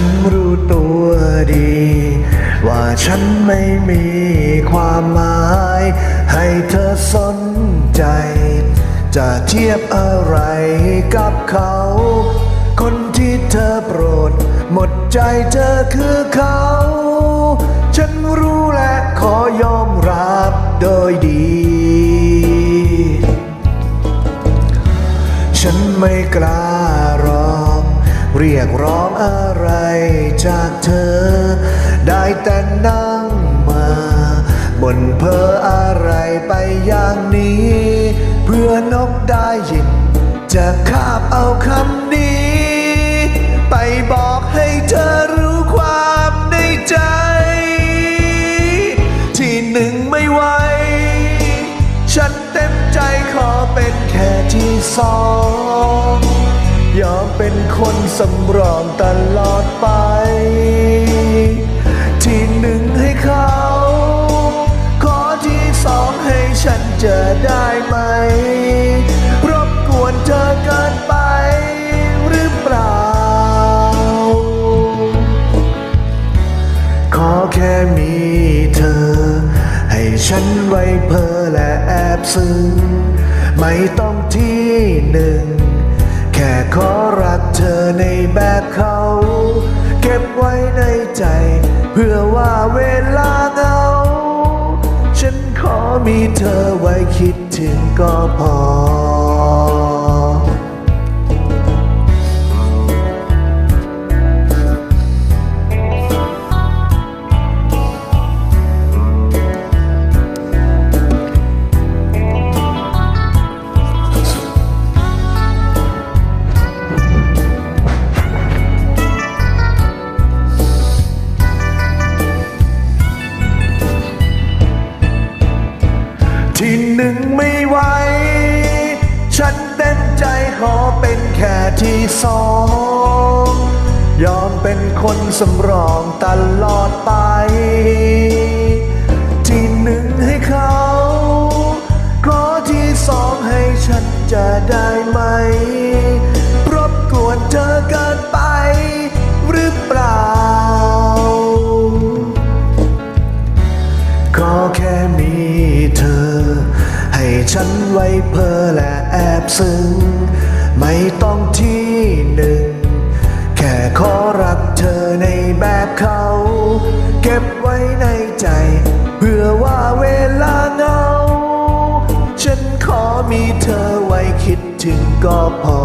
นรู้ตัวดี ว่าฉันไม่มีความหมาย ให้เธอสนใจ จะเทียบอะไรกับเขา คนที่เธอโปรด หมดใจเธอคือเขา ฉันรู้และขอยอมรับโดยดี เรียกร้องอะไรจากเธอ ได้แต่นั่งมาบนเพออะไรไปอย่างนี้ เพื่อนกได้ยิน จะคาบเอาคำนี้ ไปบอกให้เธอรู้ความในใจ ที่หนึ่งไม่ไหวฉันเต็มใจขอเป็นแค่ที่สอง เป็นคนสำรองตลอดไป ที่หนึ่งให้เขา ขอที่สองให้ฉันจะได้ไหม รบกวนเธอเกินไปหรือเปล่า ขอแค่มีเธอ ให้ฉันไว้เพอและแอบซึ้งไม่ต้องที่หนึ่ง ในแบบเขา เก็บไว้ในใจ เพื่อว่าเวลาเหงา ฉันขอมีเธอไว้คิดถึงก็พอ หนึ่งไม่ไหว ฉันเต้นใจขอเป็นแค่ที่สอง ยอมเป็นคนสำรองตลอดไป ฉันไว้เพอและแอบซึ้ง ไม่ต้องที่หนึ่ง แค่ขอรักเธอในแบบเขา เก็บไว้ในใจ เพื่อว่าเวลาเหงา ฉันขอมีเธอไว้คิดถึงก็พอ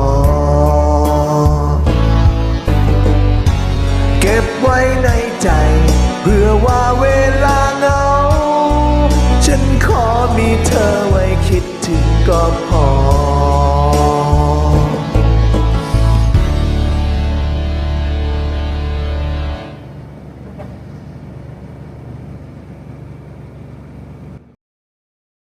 เก็บไว้ในใจ เพื่อว่าเว